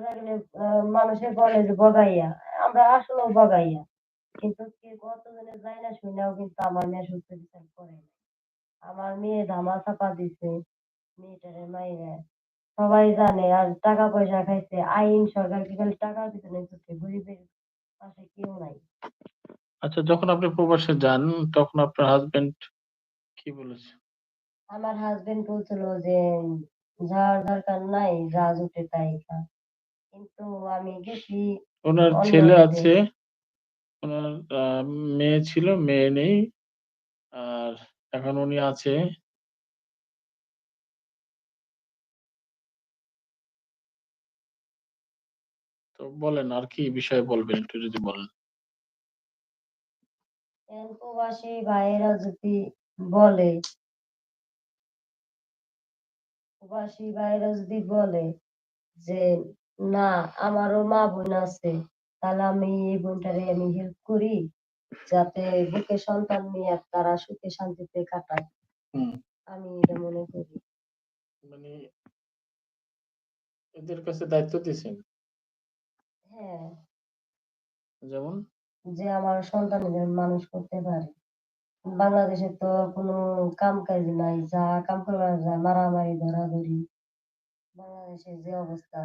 রাখলে আ মানুষে বলে যে বগাইয়া। আমরা আসলেও বগাইয়া। কিন্তু কে কতজনে যায় না শুইনাও কিন্তু আমার মেয়ে সুস্থ বিচার করে আমার মেয়ে ধামা চাপা দিছে মেয়েটারে মাইরা। সবাই জানে আর টাকা পয়সা খাইছে। আইন সরকার সরকারকে খালি টাকা টাকার পিছনে ছুটে। গরিবের পাশে কেউ নাই। আচ্ছা যখন আপনি প্রবাসে যান তখন আপনার হাজবেন্ড কি বলেছে? আমার হাজবেন্ড বলছিল যে, "যাওয়ার দরকার নাই, যা জুটে তাই খা।" কিন্তু আমি গেছি অন্য ছেলে। আছে, ওনার আ মেয়ে ছিল, মেয়ে নেই। আর এখন উনি আছে তো বলেন আর কি বিষয়ে বলবেন একটু যদি বলেন? প্রবাসী ভাইয়েরা যদি বলে প্রবাসী ভাইয়েরা যদি বলে যে, "না আমারও মা-বোন আছে। তাহলে আমি এই বোনটারে আমি হেল্প করি। যাতে বুকে সন্তান নিয়ে তারা সুখে শান্তিতে কাটায়।" আমি এটা মনে করি। মানে এদের কাছে দায়িত্ব দিছেন? হ্যাঁ। যেমন? যে আমার সন্তানের যেন মানুষ করতে পারে। বাংলাদেশে তো কোনো কাম-কাজ নাই। যা কাম করা যায় মারামারি, ধরাধরি। বাংলাদেশের যে অবস্থা।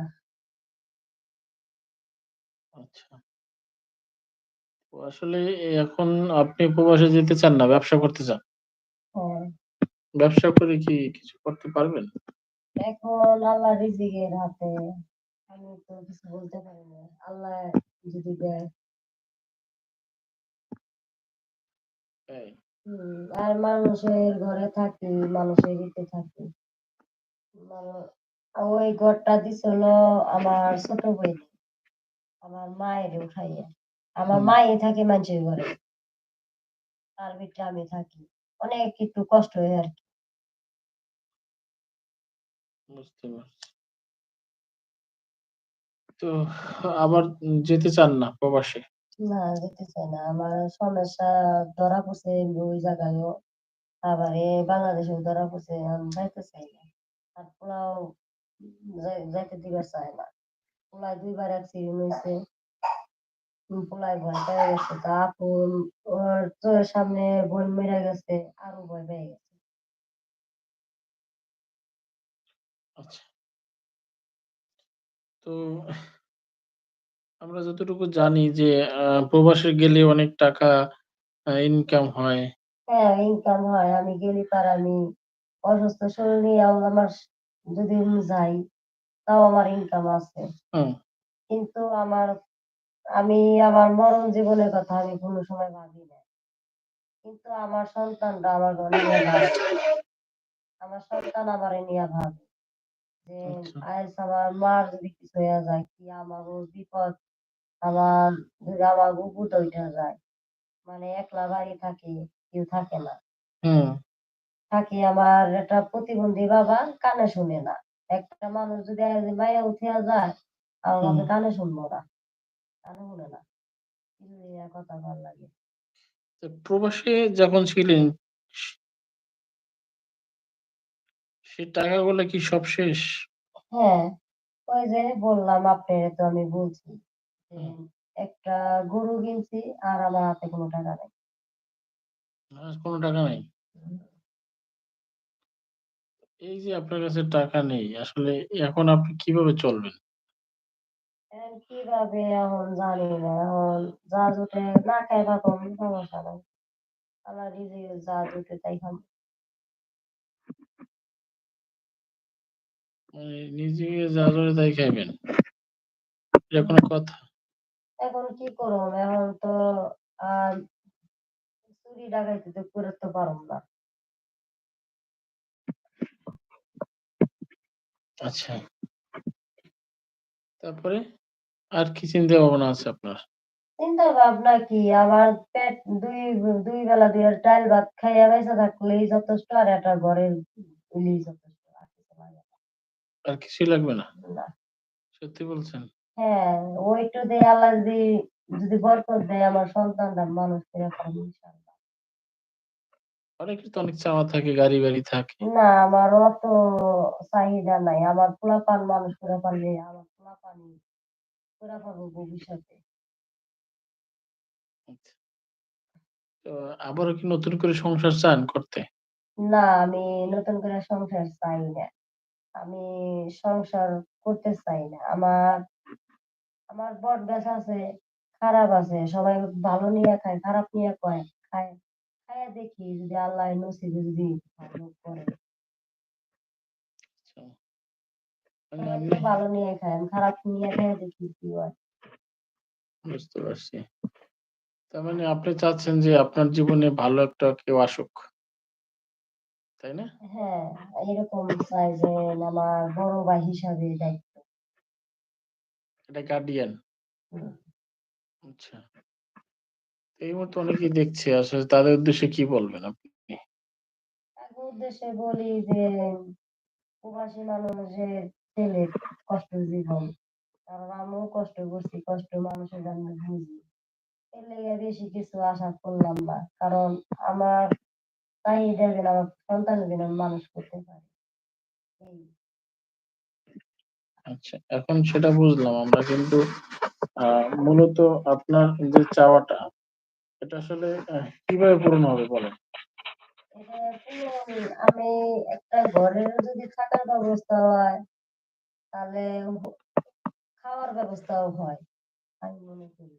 আচ্ছা। তো আসলে এখন আপনি প্রবাসে যেতে চান না, ব্যবসা করতে চান? হ্যাঁ। ব্যবসা করে কি কিছু করতে পারবেন? এখন আল্লাহর রিজিকের হাতে। আমি তো কিছু বলতে পারি না। আল্লাহ যদি দেয়। তাই? হুম, আর মানুষের ঘরে থাকি, মানুষের ইতে থাকি। মানে ওই ঘরটা দিছে হলো আমার ছোট বোন। আমার মায়েরে উঠাইয়া। আমার। মাই থাকে মানুষের ঘরে। তার ভিতরে আমি থাকি। অনেক একটু কষ্ট হয় আরকি। বুঝতে পারছি। তো আবার যেতে চান না প্রবাসে? না যেতে চাই না। আমার সমস্যা ধরা পড়ছে ওই জায়গায়ও। আবার এ বাংলাদেশেও ধরা পড়ছে। আমি যাইতে চাই না। আর পোলাও যাইতে দিবার চায় না। পোলায় ২ বার অ্যাক্সিডেন্ট। উম পোলায় ভয় পেয়ে গেছে। তো আপু ওর চোখের সামনে বোন মইরা গেছে। আরও ভয় পেয়ে গেছে। আচ্ছা। তো আমরা যতটুকু জানি যে প্রবাসে গেলে অনেক টাকা ইনকাম হয়। হ্যাঁ, ইনকাম হয়। আমি গেলে পার আমি অসুস্থ শরীর নিয়েও আমার যদি যাই, তাও আমার ইনকাম আছে। কিন্তু আমার আমি আমার মরণ জীবনের কথা আমি কোনো সময় ভাবি না। কিন্তু আমার সন্তানরা আমার নিয়ে ভাবে। আমার সন্তান আমারে নিয়া ভাবে। যে আচ্ছা। আমার মার যদি কিছু হইয়া যায়, কি আমাগো বিপদ, আমার যদি আমাগো উপদ উইঠা যায়। মানে একলা বাড়ি থাকি, কেউ থাকে না। হুম। থাকি আমার একটা প্রতিবন্ধী বাবা, কানে শুনে না। একটা মানুষ যদি আইয়া মাইয়া উঠিয়া যায়, হুম। বাপে কানে শুনব না। কানে শুনে না। কথা ভালো লাগে। প্রবাসে যখন ছিলেন সে টাকাগুলা কি সব শেষ? হ্যাঁ, ওই যে বললাম আপনারে তো আমি বলছি। একটা গরু কিনছি আর আমার হাতে কোনো টাকা নাই। কোনো টাকা নাই? এই যে আপনার কাছে টাকা নেই, আসলে এখন আপনি কীভাবে চলবেন? এখন কীভাবে এখন জানি না। এখন যা জুটে না খাইয়া থাকুন সমস্যা নাই। আল্লাহর রিজিকে যা জুটে তাই খামু। মানে নিজে যা জোটে তাই খাইবেন? এটা। কোন কথা? এখন কি করুম? এখন তো আর চুরি ডাকাইতি তো করে তো পারুম না। আচ্ছা। তারপরে? আর কি চিন্তা ভাবনা আছে আপনার? চিন্তা ভাবনা কি? আমার পেট ২ ২ বেলা ২ টা ডাইল ভাত খাইয়া বাইচা থাকলেই যথেষ্ট। আর একটা ঘরের হইলেই যথেষ্ট। আর কিছু। আর লাগবে না? সত্যি বলছেন? হ্যাঁ, ওইটু দিয়ে আল্লাহ যদি, যদি বরকত দেয় আমার সন্তানরা মানুষ খাইব ইনশাআল্লাহ। অনেকের তো অনেক চাওয়া থাকে, গাড়ি-বাড়ি থাকে। না, আমার অত চাহিদা নাই। আমার পোলাপান মানুষ করে পারলে আমার পোলাপানই কইরা পারব ভবিষ্যতে। তো আবারও কি নতুন করে সংসার চান করতে? না, আমি নতুন করে সংসার চাই না। আমি সংসার করতে চাই না। আমার আমার বটগাছ আছে, খারাপ আছে। সবাই ভালো নিয়ে খায়, খারাপ নিয়ে কয় খায়। খাইয়া দেখি যদি আল্লাহ নসিবে যদি ভালো করে। আচ্ছা। ভালো নিয়ে খায়। খারাপ নিয়ে খাইয়া দেখি কি হয়। বুঝতে পারছি। তার মানে আপনি চাচ্ছেন যে আপনার জীবনে ভালো একটা কেউ আসুক। তাই না? হ্যাঁ, এরকম চাই যে আমার বড় ভাই হিসাবে দায়িত্ব। এটা গার্ডিয়ান। আচ্ছা। এই মুহূর্তে অনেকেই দেখছে আসলে তাদের উদ্দেশ্যে কি বলবেন আপনি? তাদের উদ্দেশ্যে বলি যে প্রবাসী মানুষের ছেলের কষ্টের জীবন। কারণ আমিও কষ্ট করছি, কষ্ট মানুষের জন্য বুঝি। এর লেগে বেশি কিছু আশা করলাম না। কারণ আমার চাহিদা যেন আমার সন্তানের যেন মানুষ করতে পারি। আচ্ছা, এখন সেটা বুঝলাম আমরা কিন্তু মূলত আপনার যে চাওয়াটা এটা আসলে কীভাবে পূরণ হবে বলেন? আমি একটা ঘরের যদি থাকার ব্যবস্থা হয়, তাহলে খাওয়ার ব্যবস্থাও হয়। আমি মনে করি।